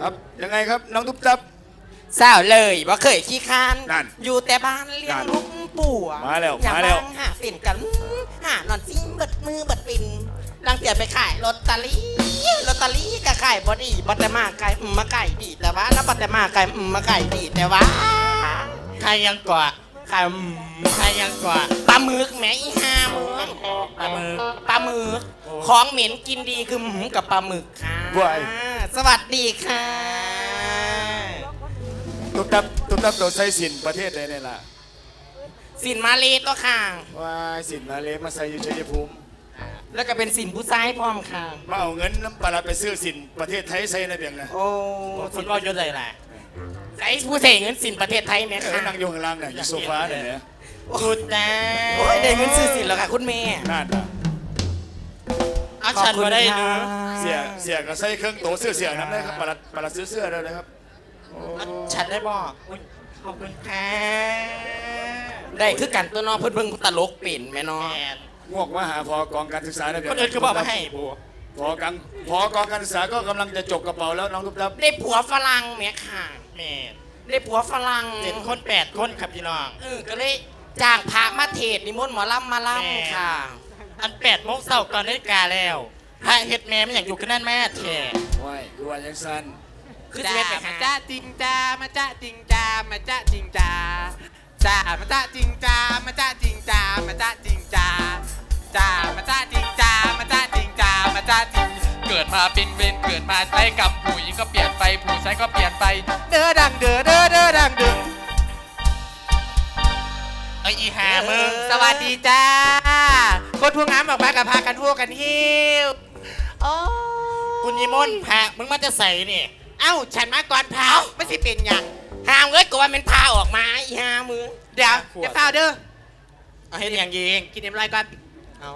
ครับยังไงครับน้องตุ๊บตับสาวเลยบ่เคยขี้คร้านนั่นอยู่แต่บ้านเลี้ยนั่งนลูกปู่อะมาแล้วอย่ามาแล้ว งหาเป็นกันหานอนซิเบิดมือเบิดปินรังเกียจไปขายลอตเตอรี่ลอตเตอรี่ก็ขายบ่ดีบ่แต่มาขายอืมมาขายดีแต่ว่า แล้วบ่แต่มาขายอืมมาขายดีแต่ว่าใครยังกว่าขายอืมใครยังกว่า ปลาหมึกแหมอีห้ามึงปลาหมึกปลาหมึกของเหม็นกินดีคือหมูกับปลาหมึกค่ะว้าย สวัสดีค่ะ ตุ๊บตับตุ๊บตับโดนไซสินประเทศใดเนี่ยล่ะสินมาเลตัวค่ะว้ายสินมาเลมาใส่อยู่ชัยภูมิแล้วก็เป็นสินผู้ชายพร้อมค่ะ มาเอาเงินน้ำปลาร้าไปซื้อสินประเทศไทยใส่นะเบียงนะโอ้คุณก็ยศอะไรล่ะไอ้ผู้เสกเงินสินประเทศไทยไหมเออคะนั่งอยู่ข้างล่างเนี่ยอยู่โซฟาเนี่ยเนี่ ยคุณนะโอ้ยได้เงินซื้อสินแล้วค่ะคุณแม่นั่นน่ะเอาฉันมาได้เนอะเสียเสียก็ใส่เครื่องโตเสื้อเสียน้ำได้ครับปลาร้าปลาร้าซื้อเสื้อได้เลยครับเอาฉันได้บอกอุ๊ยขอบคุณค่ะได้คือกันตัวน้องเพิ่นเพิ่งตลกปิ่นแม่น้อง แอนงวกมาหาพอกองการศึกษานะเบียงคนอื่นก็บอกมาให้บัวพอกองพอกองการศึกษาก็กำลังจะจบกระเป๋าแล้วน้องตุ๊บตับได้ผัวฝรั่งแม่ค่ะ แม่ได้ผัวฝรั่งเจ็ดคนแปดคนครับพี่น้อง เออก็เลย จ้างพระมาเทศน์นิมนต์หมอลำมาลำค่ะ อันแปดโมงเช้าก่อนนาฬิกาแล้วพระเฮ็ดแม่ไม่อยากอยู่กันนั่นแม่แท้ว้ายคือว่ายังสั้นคือจะไม่ไปหามาจ้าจริงจ้ามาจ้าจริงจ้ามาจ้าจริงจ้าจ้ามาจ้าจริงจ้ามาจ้าจริงจ้ามาจ้าจริงจ้าจ้ามาจ้าจริงจ้ามาจ้าจริงจ้ามาจ้าจริงเกิดมาเป็นเวรเกิดมาใช้กรรมผู้หญิงก็เปลี่ยนไปผู้ชายก็เปลี่ยนไป เด้อดังเด้อเด้อเด้อดังดึงไอ้อีหามึงสวัสดีจ้าคนผู้งามออกมากับพากันทั่วกันฮิวโอ้คุณยิมนต์พระมึงมาจะใส่นี่เอ้าฉันมาก่อนพาไม่สิเป็นหยังห้ามเอ้ยก็ว่ามันพาออกมาอีห้ามือเดี๋ยวอย่าเฝ้าเด้อเอาเฮ็ดอย่างยิงกินเอ็มลอยก่อนเอา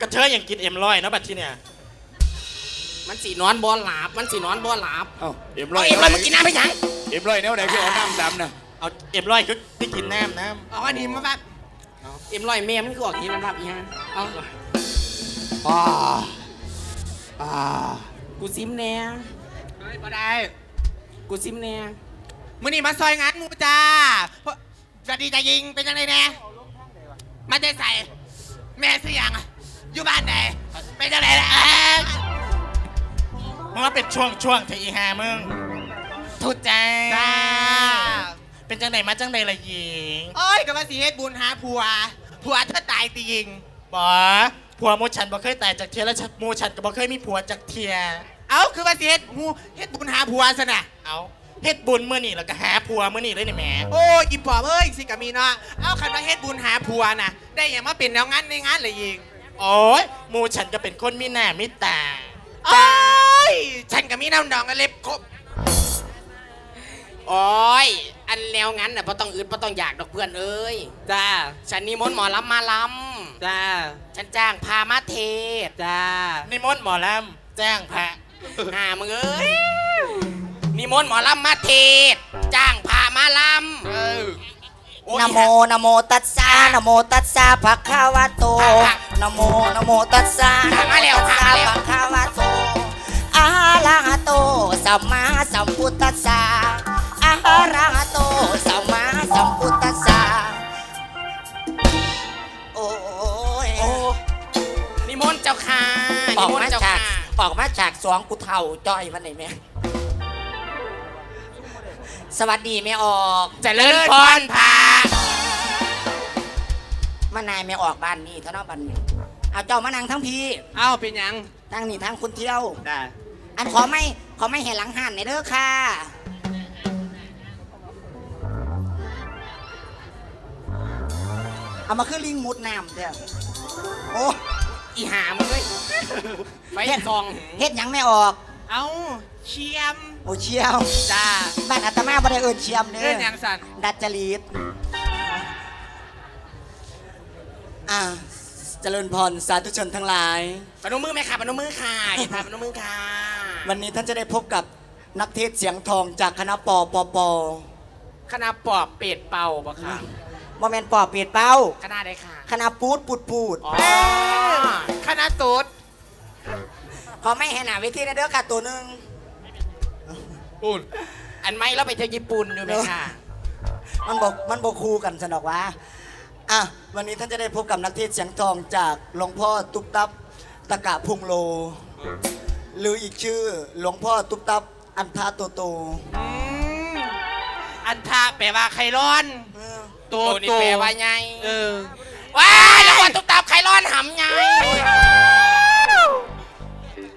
กระเทยอย่างกินเอ็มร้อยเนาะบัดที่เนี่ยมันสีนอนบอหลาบมันสีนอนบอหลาบเอ้าเอ็มร้อเอายเอ็มเลยมากินน้ำไปยังเอ็มร้อยแนวไหนคือเอาน้ำดำนะ เอาเอ็มร้อยก็ที่กินน้ำน้เอาอันนี้มาบ้างเอ็มลอยแม่มันคือออกทีมันรับอีห้าเอาอ่าอ่ากูซิมแน่เฮ้ยบ่ได้กูซิมแน่มื้อนี้มาซอยงานหมูจ้าเพราะจะดีจะยิงเป็นยังไงแน่มาได้ใส่แม่เสียงอยู่บ้านไหนเป็นยังไงล่ะเอ้ยำมึงว่าเป็นช่วงช่วงๆเธออีหามึงทุดใจจ้า เป็นจังไหนมาจังไหนละหญิงโอ้ยก็มาสิเฮ็ดบุญหาผัว ผัวเธอตายตียิงบอผัวหมูฉันบ่เคยตายจากเทียแล้วฉันหมูฉันก็บ่เคยมีผัวจากเทีย เอ้าคือมาสิเฮ็ดหูเฮ็ดบุญหาผัวซะน่ะเอาเฮ็ดบุญมื้อนี่แล้วก็หาผัวมื้อนี่เลยนี่แหมโอ้ยอีปอบเอ้ยสิกะมีเนาะเอ้าคันว่าเฮ็ดบุญหาผัวน่ะ ได้อย่างมาเป็นแนวงานในงานเลยยิงโอ้ยหมูฉันก็เป็นคนมีหน้ามีตาโอ้ยฉันก็มีน้ำดองกันเล็บครบโอ้ย อันแล้วงั้นน่ะพอต้องอื่นพอต้องอยากดอกเพื่อนเอ้ยจ้าฉันนิมนต์หมอลำมาลจ้าำฉันจ้างพามาเทศน์จ้านิมนต์หมอลำแจ้งพระหามึงเอ้ยนิมนต์หมอลำมาเทศน์จ้างพามาลเออำโอ้ยนะโมนะโมตัสสะนะโมตัสสะภะคะวะโตนะโมนะโมตัสสะนะโมตัสสะภะคะวะโตอะระหะโตสัมมาสัมพุทธัสสะ อะระหะโตสัมมาสัมพุทธัสสะโอ้ยโอ้นิมนต์เจ้าค่ะอนิอกมนมาต์เจ้าฉากค่ะออกมาฉากสองกูเท่าจ้อยวันไหนแม่สวัสดีแม่ออกเจริญพรพามานายแม่ออกบ้านนี่เท่านั้นบ้านนี้เอาเจ้ามานั่งทั้งพี่เอ้าเป็นหยังทั้งนี่ทั้งคุณเที่ยว ได้อันขอไม่ขอไม่เห็นหลังหันในเด้อค่ะ เอามาขึ้นลิงมุดน้ำเด้อโอ้อีหามึงเอ้ยไปกอง เฮ็ดหยังไม่ออก เอ้าเชียม โอ้เชียวจ้าบ้านอาตมาบ่ได้เอิ้นเชียมเด้เล่นหอยังสันดัดจริตอ่าเจริญพรสาธุชนทั้งหลาย ปนมมือไหมค่ะปนมมือค่ะอย่าพาปนมมือค่ะวันนี้ท่านจะได้พบกับนักเทศน์เสียงทองจากคณะปอปอปอคณะปอบเป็ดเป่าปะค่ะ บ่แม่นปอเปียดเป้าคณะใดค่ะคณะปูดปูดปูดอ๋อคณะตูดขอไม่ให้หนาเวทีนะเด้อค่ะตัวหนึ่งพูดอันไม่เราไปเที่ยวญี่ปุ่นอยู่ไหมค่ะ มันบอกมันบอกคู่กันสนอกว่าอะวันนี้ท่านจะได้พบกับนักเทศน์เสียงทองจากหลวงพ่อตุ๊บตับตะกะพุงโล หรืออีกชื่อหลวงพ่อตุ๊บตับอันทาโตโตอืมอันทาแปลว่าไคร้อนเออ โตโตนี่โตแปลว่าไงเออว้ายแล้ววันตุ๊กตาไข่ร้อนหำไง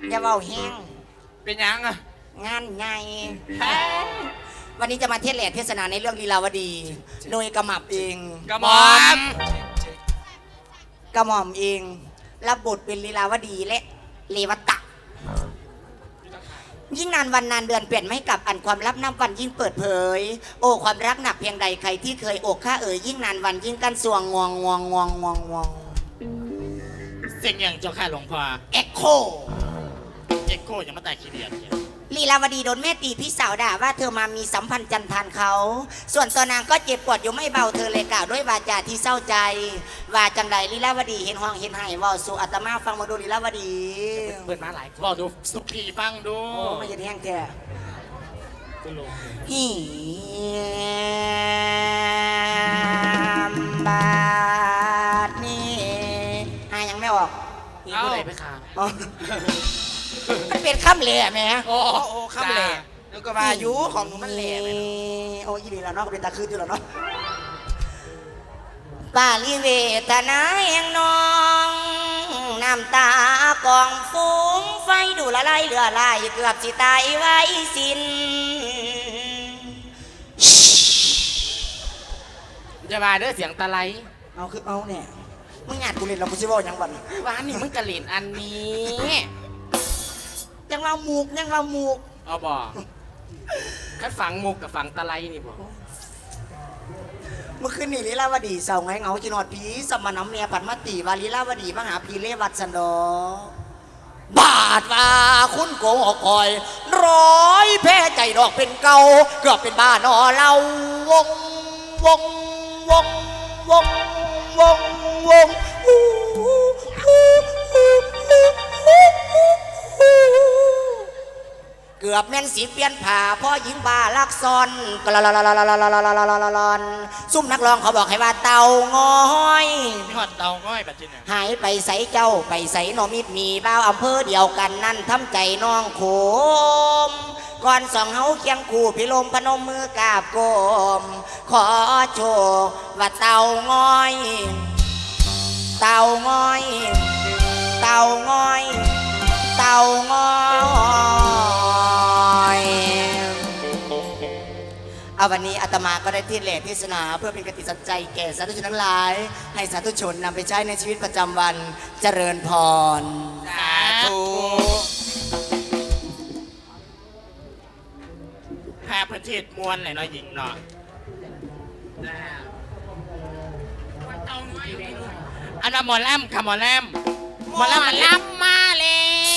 อย่าเว้าแห้งเป็นหยังอะงานใหญ่วันนี้จะมาเทศแหล่เทศนาในเรื่องลีลาวดี โดยกระหมับเองกระหม่อมกระหม่อมเองรับบทเป็นลีลาวดีและเลวตะ ยิ่งนานวันนานเดือนเปลี่ยนไม่กลับอันความลับน้ำวันยิ่งเปิดเผย โอ้ความรักหนักเพียงใดใครที่เคยอกข้าเอ๋ยยิ่งนานวันยิ่งกันสวงงวงงวงงวงงวงงวงเสียงอย่างเจ้าค่ะหลวงพ่อเอ็กโคเอ็กโคยังมาตายขี้เดียดเนี่ย ลีลาวดีโดนแม่ตีพี่สาวด่าว่าเธอมามีสัมพันธ์จันทานเขา ส่วนตัวนางก็เจ็บปวดอยู่ไม่เบาเธอเลยกล่าวด้วยวาจาที่เศร้าใจ ว่าจังใดลีลาวดีเห็นห้องเห็นไห้เว่าสู่อาตมาฟังมาดูลีลาวดีเปิดมาหลายคนบอกดูสุพีฟังดูโอ้ไม่เห็นแห้งแท้กูรู้ฮีมบาดนี่หายังไม่ออกนี่ผู้ใดไปค่ะอ๋อ มันเป็นคำเหล่แหม่โอ้โอ้ข้ามแหล่แล้วก็มายุของหนูมันแหล่ไหมโอ้ยดีแล้วเนาะก็เป็นตาคืนอยู่แล้วเนาะปาลิเวทนาแห่งน้อง น้ำตากองฟุ้งไฟดูละลายเหลือลายเกือบสิตายไว้สิ้นจะมาเด้อเสียงตะไลเอาคือเอาเนี่ยมึงหยาดกูเล่นเรากูซิบอกยังบัน ว่านี่มึงกระเหรียญอันนี้ ยังเรามูกยังเรามูกเอาบอกคัดฝังมุกกับฝังตะไลนี่บอกเมื่อคืนนี้ลีลาวดีเสาไงเหงาจินอดผีสมานำเมียปัดมาตีวาลีลาวดีมาหาพีเลวัดสันดอบาดว่าคุณโกงออกคอย ร้อยแพ้ใจดอกเป็นเก่าเกือบเป็นบ้านอเราวงวงวงวงวงวง เกือบแม่นสีเปลี่ยนผ่าพ่อหญิงบาลักซอนกลลลลลลซุ่มนักร้องเขาบอกให้ว่าเตาง้อยยอดเตาง้อยปัจจุบันหายไปใสเจ้าไปใสนอมิดมีบ้าอำเภอเดียวกันนั่นทำใจน้องโคมก่อนสองเฮาเคียงคู่พิลมพนมมือกราบโกม ขอโชว์ว่าเตาง้อย เตาง้อย เตาง้อย เตาง้อย เอาวันนี้อาตมาก็ได้ที่แหล่เทศนา เพื่อเป็นกติสัจใจแก่สาธุชนทั้งหลาย ให้สาธุชนนำไปใช้ในชีวิตประจำวันเจริญพร สาธุพาประเทศมวนหน่อยเนาะหญิงเนาะอันนั้นหมอแลมค่ะหมอแลมหมอแลมมันล้ำมาแล้ว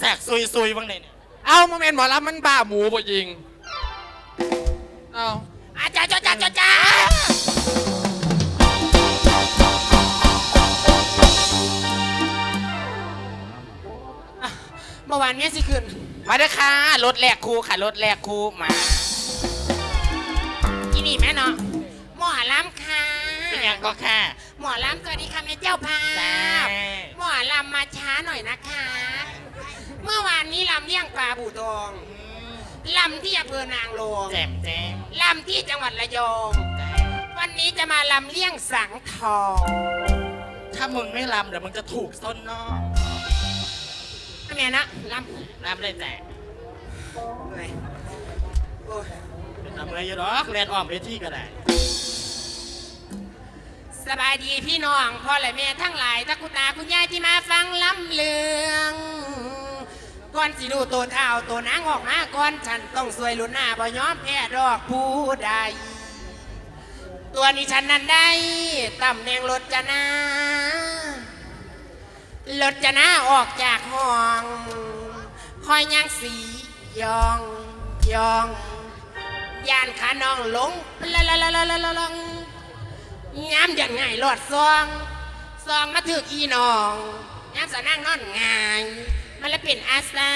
แสกซุยซุยๆบ้างเลยเนี่ยเอามาเมนหมอลำมันบ้าหมูบ่ยิง เอาอาจารย์จ้าจ้าจ้าจ้าเมื่อวานเนี้ยสิคืนมาเด้อค่ะรถแลกครูค่ะรถแลกครูมาที่นี่แม่เนาะหมอลำค่ะ เป็นอย่างก็แค่หมอลำสวัสดีค่ะแม่เจ้าภาจ้า พหมอลำมาช้าหน่อยนะคะเมื่อวานนี้ลำเลี้ยงปลาบูทองลำที่อำเภอนางรองแจมแจมลำที่จังหวัดระยอง วันนี้จะมาลำเลี้ยงสังทอง ถ้ามึงไม่รำเดี๋ยวมึงจะถูกส้นนอกแม่นะลรำเลยแต่ำเลยทำอะไรอยู่หรอกเรียนอ้อมเวทีก็ได้สบายดีพี่น้องพ่อและแม่ทั้งหลายทักคุณตาคุณยายที่มาฟังลำเลือง ก่อนสิดูตัวเท้าตัวนางออกมาก่อนฉันต้องสวยลุนหน้าบ่ยอมแพ้ดอกผู้ใด ตัวนี้ฉันนั้นได้ตำแหน่งรถจนารถจนาออกจากห้องคอยย่างสียองยองยานขาน้องหลงละละละละละละละย้ำอยังไงหลอดซอง ซองมาถึกอีน้องย้ำสนั่งนอนง่าย มันเลยเป็นอาซา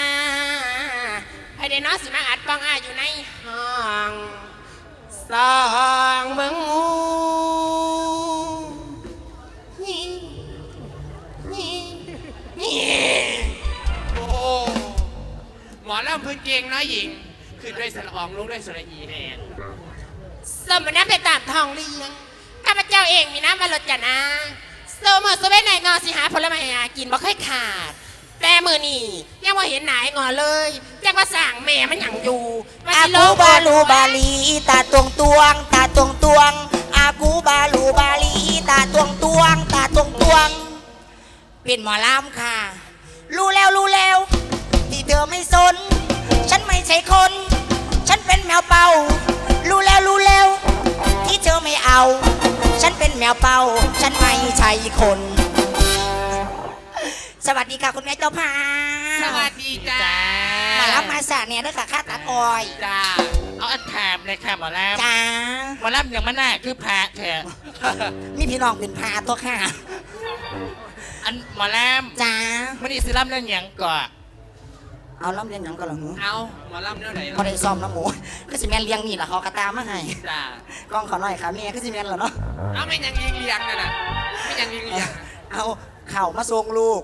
ให้ได้น้องสิมาอัดปองอาอยู่ในห้องซองเมืองงูนี่นี่นี่โอ้หมอลำพื้นเก่งน้อยหญิง คือด้วยสระอองลูกด้วยสระอีแน่สมนับไปตามทองเลี้ยงข้าพเจ้าเองมีน้ำบรรลดจันนะโซเมอร์โซเวนไหนงอสิหาผลไม้หากินบ่ค่อยขาด แต่มือนี่ยังว่าเห็นไหนงอเลยจักว่าสั่งแม่มันหยังอยู่ว่าอาสิโลกูกบาลูบาลีตาตวงตวง ตาตวงตวงอากูบาลูบาลีตาตวงตวง ตาตวงตวง เป็นหมอลำค่ะ รู้แล้วรู้แล้วที่เธอไม่สน ฉันไม่ใช่คน ฉันเป็นแมวเป่า รู้แล้วรู้แล้ว ที่เธอไม่เอา ฉันเป็นแมวเป่า ฉันไม่ใช่คน สวัสดีค่ะคุณแม่เจ้าพาสวัสดีจ้าหมารับมาสาเนี่ยด้วยค่ะค่าตัดออยจ้าเอาอันถามเลยค่ะหมอลำจ้าหมอลำอย่างมันน่าคือพระเถอะมีพี่น้องเป็นพาตัวค่ะ อันหมอลจ้าำมันนี่สิลำเรื่องอย่างก่อนเอาล้ำเลียงหยังก็หรอหือเอาหมอลำเท่าไหร่พอได้ซ้อมน้ำหมูก็สิแมนเลี้ยงนี่แหละเขากระตามมาให้จ้ากล้องเขาหน่อยค่ะแม่ก็สิแมนเหรอเนาะ เอาไม่ยังยิงเลี้ยงนั่นน่ะไม่ยังยิงเลี้ยง เอาเข่ามาทรงลูก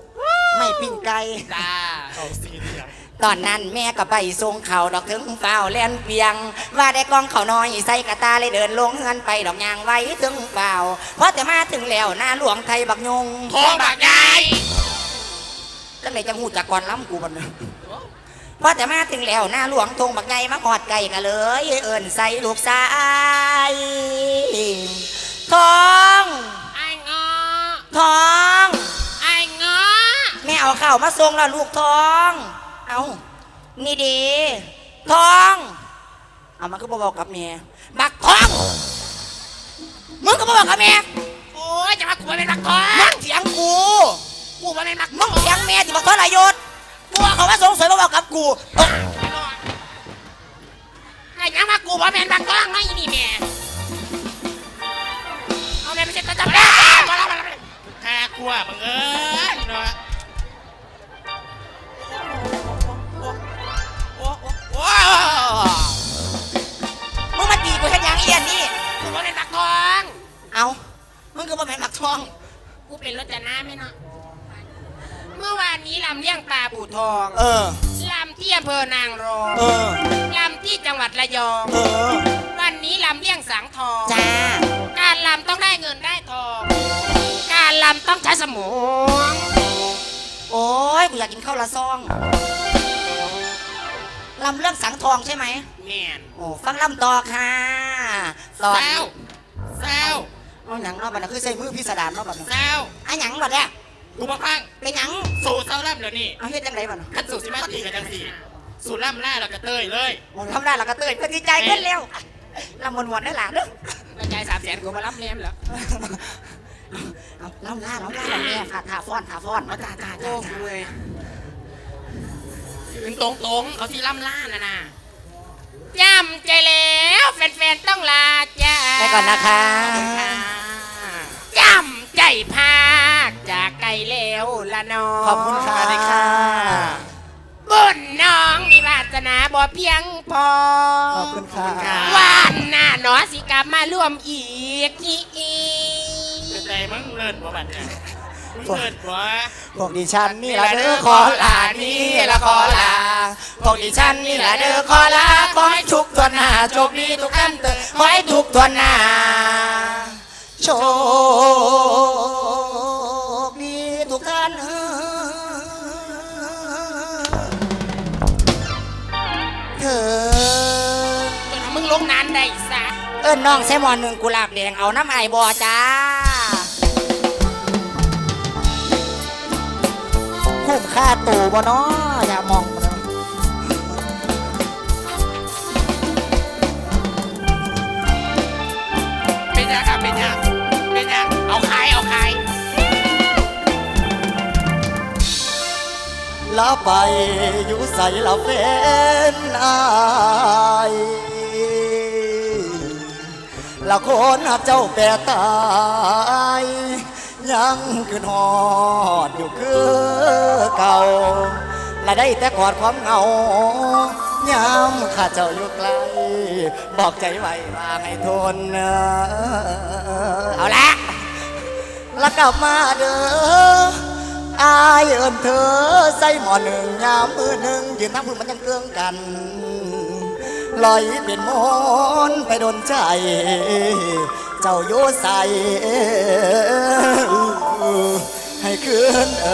ไม่ปิ้งไก่จ้าเอาซีเรียสตอนนั้นแม่ก็ไปทรงเข่าดอกถึงเฝ้าแล่นเปียง ว่าได้กล้องเขาน้อยใส่กระตาเลยเดินลงเงินไปดอกยางไว้ถึงเฝ้าเพราะแต่มาถึงแล้วหน้าหลวงไทยบักยงโทงบักยายจังไหนจังหูจากก่อนล้ำกูบันพอแต่มาถึงแล้วหน้าหลวงทงบักใหญ่มาหอดไก่กันเลย เอิญใส่ลูกชายทองไอ้งอทองไอ้งอแม่ เอาข้าวมาส่งแล้วลูกทอง เอานี่ดี ทอง เอามันก็บบอกกับแม่บักทอง มึงก็บบอกกับแม่โอ้ยจะมากูมาเป็นนักทอมึงงเถียงกูกูมาเป็นนักมึงเถียงแม่ที่บักทอรายศกูเอาเขามาส่งสวยมาบอกกับกูไอ้ยังมากูมาเป็นนักทองไงนี่แม่เอาแม่ไม่ใช่ตาจับได้มาแล้วมาแล้วหากลัวมึงเอ้ยเนาะ ว้าวมึงมาตีกูเห็นยังเอียนนี่กูมาเป็นนักทอง เอามึงก็มาเป็นบักทอง กูเป็นรถจนาไหมเนาะ เมื่อวานนี้ลำเลี้ยงปลาบู่ทองเออ ลำที่อำเภอนางรองเออ ลำที่จังหวัดระยอง เออ วันนี้ลำเลี้ยงสังทอง จ้า การลำต้องได้เงินได้ทอง การลำต้องใช้สมอง โอ้ยกูอยากกินข้าวละซองลำเรื่องสังทองใช่ไหมแม่นโอ้ฟังลำต่อค่ะตอนแซวแซวเอาหยังเนาะบัดนี้คือใส่มือพิสดารเนาะบัดนี้แซวอะหยังบัดเนี่ยกูมาพังเป็นหยังสู่เซาล่ำเดี๋ยวนี้เอาเฮ็ดจังไดบัดนี้ขันสู่สิมาตีกันจังสี่สู่ล่ำล่าเรากระเตยเลยโอ้ทำได้แล้วก็เตยก็ดีใจขึ้นแล้วลำมวนๆได้หล่ะเด้อ กระจายสามแสนกูมารับเลี้ยงเหรอ เอาลำล่าลำล่าลำแม่ค่ะทาฟ้อนทาฟ้อนมาจ้าจ้าโอ้จ้าเลยถึงตรงตรงๆ เอาที่ล่ำล่านะนะจำใจแล้วแฟนๆต้องลาจ้าไปก่อนนะคะจำใจพากจากไกลแล้วละน้องขอบคุณค่ะสวัสดีค่ะ บุญน้องมีวาสนาบ่เพียงพอ ขอบคุณค่ะวานหน้าหนอสิกลับมาร่วมอีกอี ใจมึงเลิศบ่บัดเนี่ยมึงเลิศบ่พวกดิฉันนี่ละเด้อขอลานี่ละขอลาพวกดิฉันนี่ละเด้อขอลาขอให้ทุกตัวหน้าโชคดีทุกท่านเตอขอให้ทุกตัวหน้าโชคดีทุกท่านเธอจนมึงลงนานได้ซะเอิ้นน้องแซมอนหนึ่งกุหลาบแดงเอาน้ำไอบ่จ้า ค่าตู่บ่เนาะอย่ามองบ่เนาะเป็นยังครับเป็นยังเป็นยังเอาขายเอาขายแล้วไปอยู่ใส่ละเฟนอายละคนหักเจ้าแปรตาย ยังคืนหอดอยู่คือเก่าและได้แต่กอดความเหงายามข้าเจ้าอยู่ไกล บอกใจไว้ว่าให้ทน เอาละแล้วกลับมาเด้ออายเอินเธอใส่หมอหนึ่งยามมือหนึ่งยืนทั้งพื้นมันยังเกื้องกันลอยเป็นมอนไปโดนใจ เจ้าโยใส่ให้คืนเอ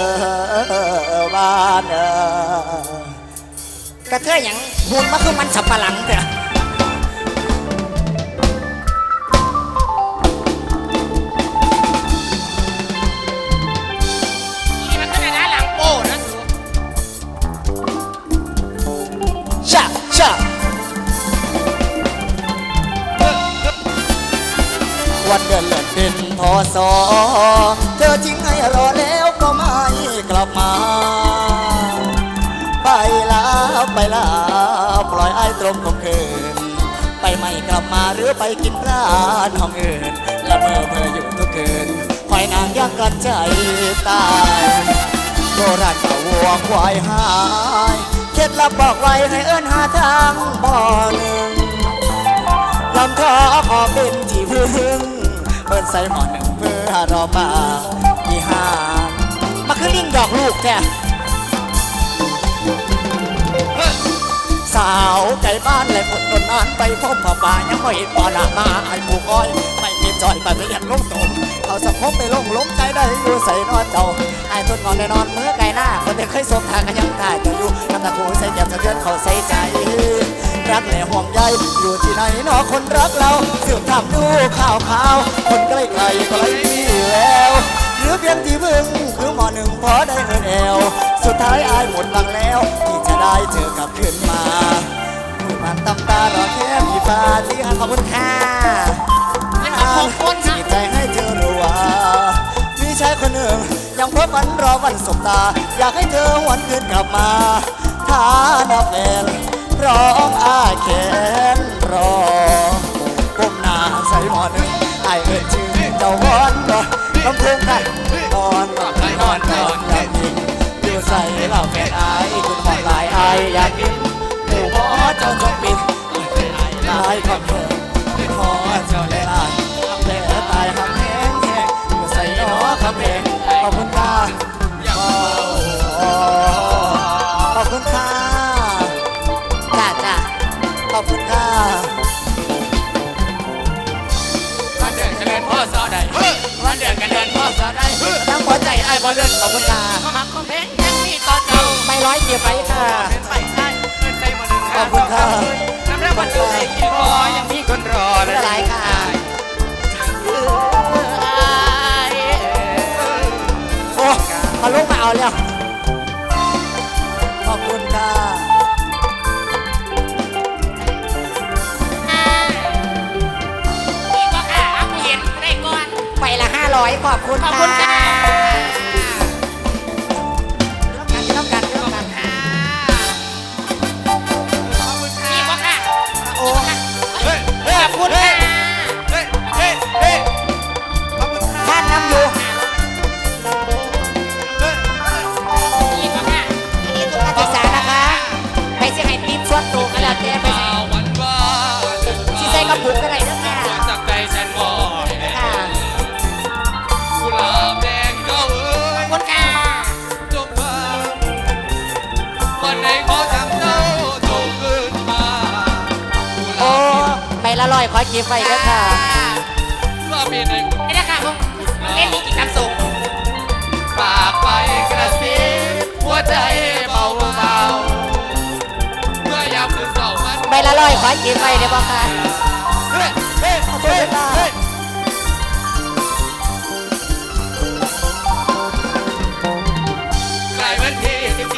อบ้านเออกระเทยอยังหุ่นมาคือมันสับปะหลังเถอะ สอเธอทิ้งให้รอแล้วก็ไม่กลับมา ไปลาไปลาปล่อยไอ้ตรงคงคืนไปไม่กลับมาหรือไปกินปลาท้องอื่นและเมื่อเพออยู่ทุกคืนคอยนางยากกันใจตายโบราณก่าวัวควายหายเคล็ดลับบอกไว้ให้เอิ้นหาทางบ่อหนึ่งลำท้อขอเป็นที่พึ่งเปิดใส่หมอหนึ่ง เพื่อรอมาอีหางมาคือลิงดอกลูกแท้สาวไก่บ้านเลยผลนนนานไปพบพ่อป่ายังไม่เห็นปอนามาไอ้ผูกอ้อยไม่มีจอยไปไม่อยากลงตมเอาสะพบไปลงล้มใจได้อยู่ใส่นอนเจ้าไอ้ทนนอนได้นอนเมือไก่หน้าคนเด็กเคยสมทางกันยังถ่ายจะอยู่น้ำตาคูใส่เจ็บสะเทือนเขาใส่ใจ รักและห่วงใยอยู่ที่ไหนเนอคนรักเราสืบทำดูข่าวข่าว คนใกล้ไกลก็ไร้ที่แล้ว หรือเพียงที่พึ่งคือหมอหนึ่งพอได้เงินแอว สุดท้ายอายหมดหวังแล้ว ที่จะได้เจอกลับคืนมาผู้มันตำตารอแค่พี่ฟ้าที่หันขอบคุณค่ะไม่ขอบคุณคนนะจีใจให้เธอรู้ว่ามีชายคนหนึ่งยังพบวันรอวันสบตา อยากให้เธอหวนคืนกลับมาถ้านับแฟนพ ร้อมอาแขนรอก้มหน้าใส่หมอหนึ่งไอายเอ่ยชื่อเจ้าวอนรอลำพูงค่ะนอนนอนนอนนอนอยากกินอยู่ใส่เหล่าแฟนไอายคุณหอดลายไออยากกินหมู่บอเจ้าจงปิดลายคำเพิ่มขอเจ้าได้ลานแต่ตายคำแหงแหงอยู่ใส่หนอคำแหงขอบคุณ อ้ายบ่เลิกขอบคุณค่ะมาหักคอมเพลงยังมีตอนเก่าไม่ร้อยเกียร์ไปค่ะเป็นไปได้เงินใจหมดหนึ่งขอบคุณค่ะน้ำแร่วันใจกินพอยังมีคนรอไม่เป็นไรค่ะโอ้มาลุกมาเอาแล้วขอบคุณค่ะนี่ก็ค่ะเอาเห็นได้ก่อนไปละห้าร้อยขอบคุณขอบค่ะ สิใส่กระปุกก็ได้เด้อค่ะ จากใจฉันมองค่ะกุหลาบแดงก็เอ้ยขอบคุณค่ะจงมาวันไหนขอจำเจ้าจงขึ้นมาโอ้ไปละร้อยขอจีบไปเด้อค่ะว่ามีในไม่ได้ค่ะผมเล่นมีกิจกรรมส่งปากไปกระซิบหัวใจเบาเบาๆเมื่อยามคืนเศร้ามันไปละร้อยขอจีบไปเด้อบ่ค่ะ เฮ้ยขอบคุณค่ะกลายวันที่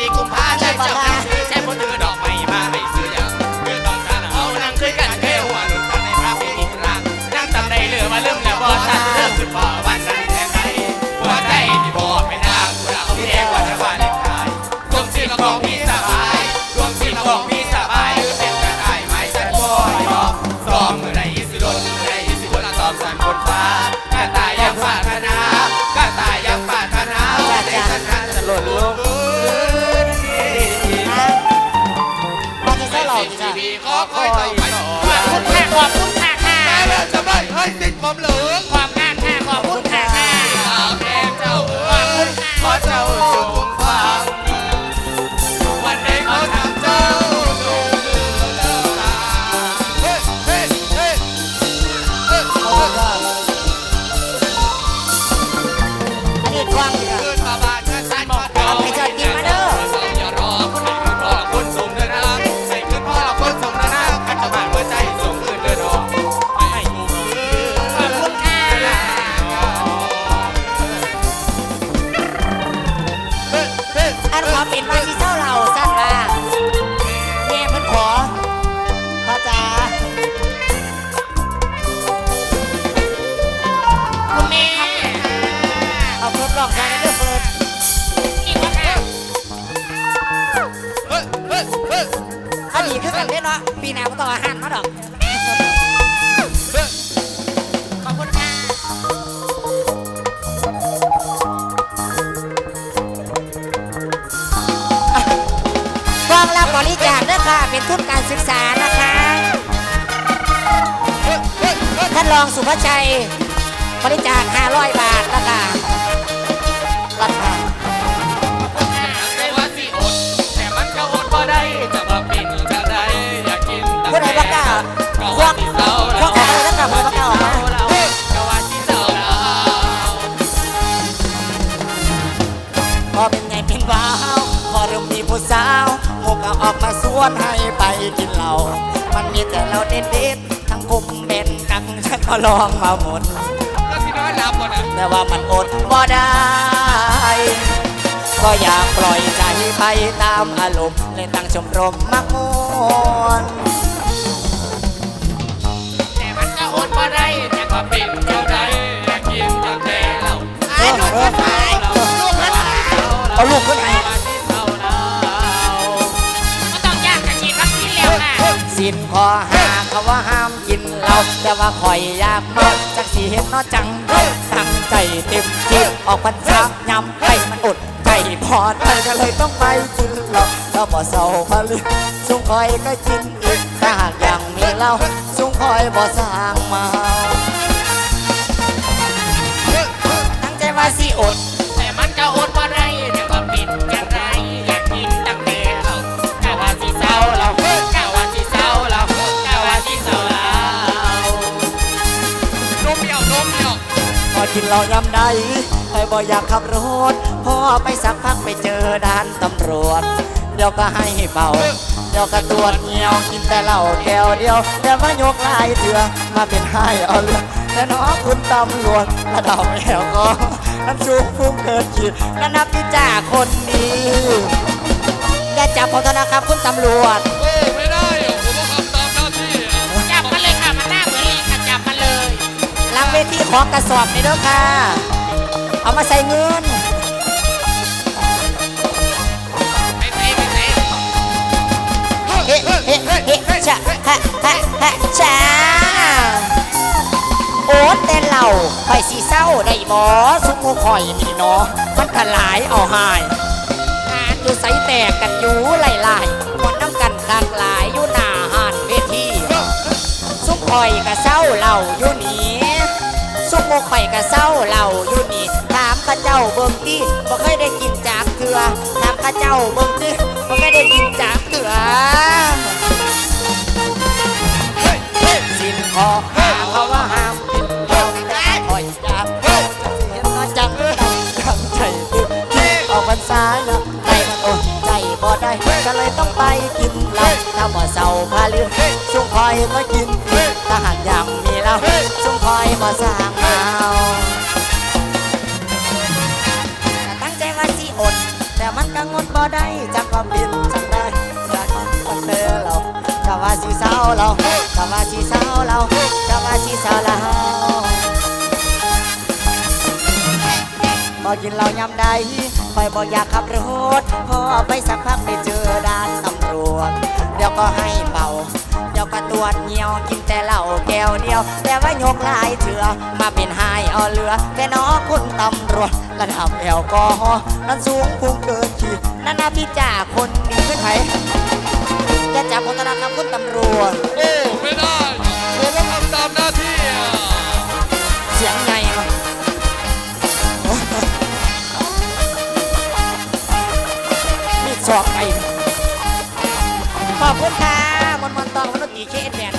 14กุมภาพันธ์เจ้าค่ใช่คนถือดอกไม้มาให้ซื้อยังเมื่อตอนนั้นเอานั่งคุยกันแค่หัวหนุนกันในภาพไม่มีรังนั่งจำในเรือมาลืมแล้วบ่ทันเรื่องสุดบ่ ขอบคุณค่ะค่ะ แม่เลยจะไม่ให้ติดผมเหลืองขอบคุณค่ะ ขอบคุณค่ะค่ะแม่เจ้าขอบคุณค่ะ ขอเจ้าจง วนให้ไปกินเหล้ามันมีแต่เราเด็ดๆทั้งกลุ่มเป็นกังฉันก็ลองมาหมด ก็สินอนหลับบ่น่ะแต่ว่ามันอดบ่ได้ ก็อยากปล่อยใจไปตามอารมณ์เลยตั้งชมรมมักมวนแต่มันก็อดบ่ได้แต่ก็เป็นจังไดอยากกินตั้งแต่เหล้าไอ้หนูก็ตายลูกก็ตายเอาลูกขึ้นให้ว่าสิ สินขอหาเขาว่าห้ามกินเหล้าแต่ว่าคอยอยากเมาจักสีเห็นนอจังตั้งใจเต็มที่ออกพรรษายำให้มันอดใจพอดไปก็เลยต้องไปกินเหล้าแล้วบ่เศร้าพะลึกสุงคอยก็กินอีกถ้าหากยังมีเหล้าสุงคอยบ่สร้างเมาตั้งใจว่าสิอด กินเหล้ายำใดคอยบ่อยากขับรถพ่อไปสักพักไปเจอด่านตำรวจ เดี๋ยวก็ให้เป่าเดี๋ยวก็ตรวจเงียวกินแต่เหล้าแก้วเดียวเดี๋ยวมายกลายเถื่อมาเป็นให้เอาเรื่องแต่น้องคุณตำรวจระดับแอลก็น้ำสูงพุ่งเกินขีดนั่นนับที่จ่าคนนี้อย่าจับผมเถอะนะครับคุณตำรวจโอ้ไม่ได้ วทีของกระสอบนี่เด้อค่ะ เอามาใส่เงินเฮ้เฮ้เฮ้เฮ้ชะฮะฮะฮะชาโอ๊ตแต่เหล่าไปสีเศร้าได้บ่สุกโมข่อยนี่เนาะมันก็หลายเอาหายหานอยู่ใสแตกกันอยู่ไล่ไล่หมดน้ำกันคากหลายอยู่หน้าหานเวทีสุกข่อยก็เศร้าเหล่าอยู่นี่ กโมข่อยก็เศร้าเหล่าอยู่นี่ถามข้าเจ้าเบิ่งที่บ่เคยได้กินจากเถื่อถามข้าเจ้าเบิ่งที่บ่เคยได้กินจากเถื่อสินขอหามเขาว่าห้ามกินเหล้าแต่คอยอยากเห็นน้อยจังจังใจติดที่ออกพรรษาแล้วใจมันอดใจบ่ได้ก็เลยต้องไปกินเหล้าถ้าบ่เศร้าพาลืมสุงคอยก็กินถ้าหากยังมีเหล้า อยบ่สร้างเมาตั้งใจว่าสิอด แต่มันก็งดบ่ได้จักว่าเป็นจังได้จากคนเด้อเรากะว่าสิเศร้าเรากะว่าสิเศร้าเรากะว่าสิเศร้าเราบ่กินเหล้ายำใดคอยบ่อยากขับรถพอไปสักพักไปเจอด่านตำรวจเดี๋ยวก็ให้เป่า เดี๋ยวก็ตรวจเงียวกินแต่เหล้าแก้วเดียว แต่ว่ายกหลายเถื่อมาเป็นไฮเอาเรือ แต่น้อคุณตำรวจระดับแอลกอฮอล์นั้นสูงพุ่งเกินขีดนั่นนะพี่จ่าคนนี้ขึ้นไผจะจับผมนะครับคุณตำรวจโอ้ไม่ได้โอ้ตามหน้าที่เสียงไงวะนี่สอบไปขอบคุณค่ะมนต์มนต์ต องมนุษย์ตีเคเอ็นแมนค่ะ